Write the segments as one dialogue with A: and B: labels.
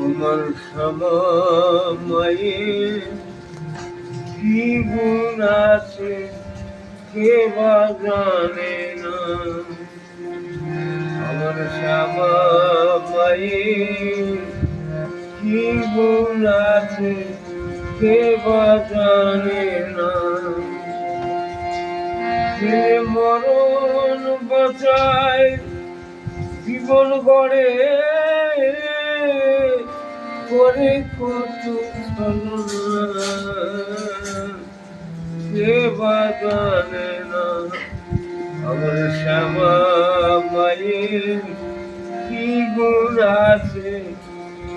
A: তোমার সময়ে গুণ আছে কেবা জানে না। আমার সময়ে গুণ আছে, কে বা জানে না। সে মরণ বাঁচায়, জীবন গড়ে করে কত সে বাগানে না আমার শ্যামা মায়ের কি গুণ আছে?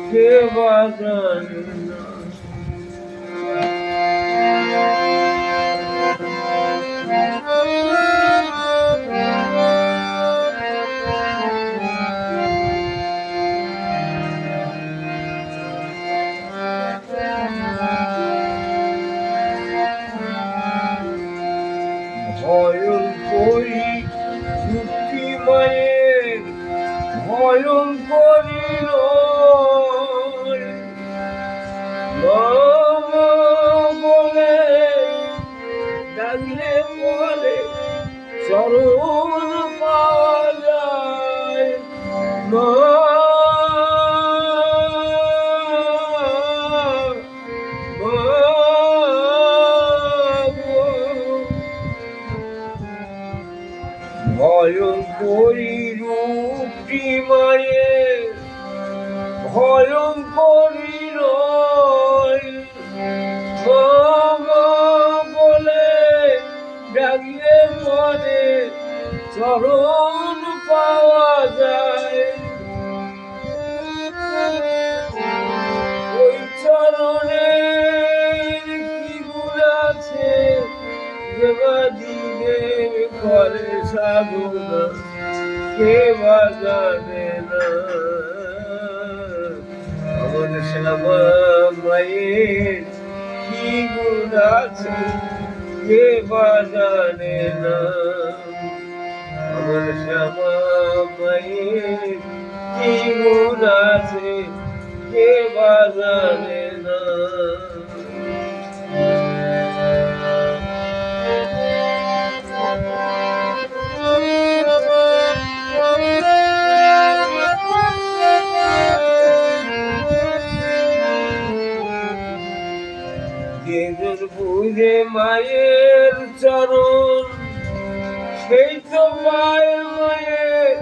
A: সে বাগানে না। ভয়ঙ্করী যুক্তি মায়ের ভয়ঙ্করী বলে ডাকলে বলে চরণ পাওয়া যায় মা করি রূপটি মায়ের ভয় মামা বলে ডাকলে মনে চরণ পাওয়া যায়। করে সাধনা কে বা জানে না? শ্যামা মায়ের কি গুণ আছে? কে বাজানে না? আমার শ্যামা মায়ের কি গুণ আছে? কে বাজানে না? বুঝে মায়ের চরণ। সেই তো পায় মায়ের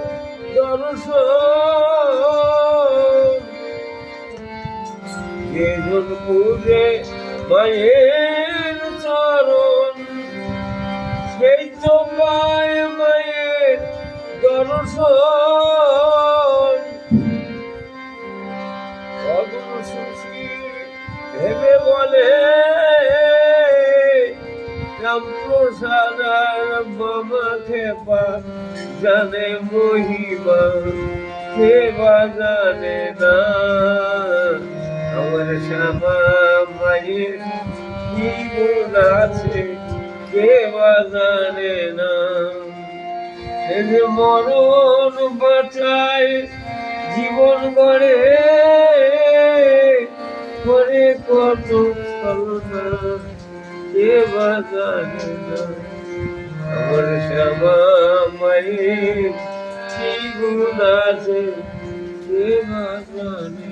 A: দর্শন। বুঝে মায়ের চরণ। সেই তো পায় মায়ের দর্শন। ভেবে বলে রামপ্রসাদ আর বাবা খেপা জানে মহিমা, সেবা জানে না। আমার শ্যামা মায়ের গুণ আছে কেবা জানে না। যে মরণ বাঁচায়, জীবন গড়ে, করে কত ছলনা কে বা জানে না আমার শ্যামা মায়ের কি গুণ আছে কে বা জানে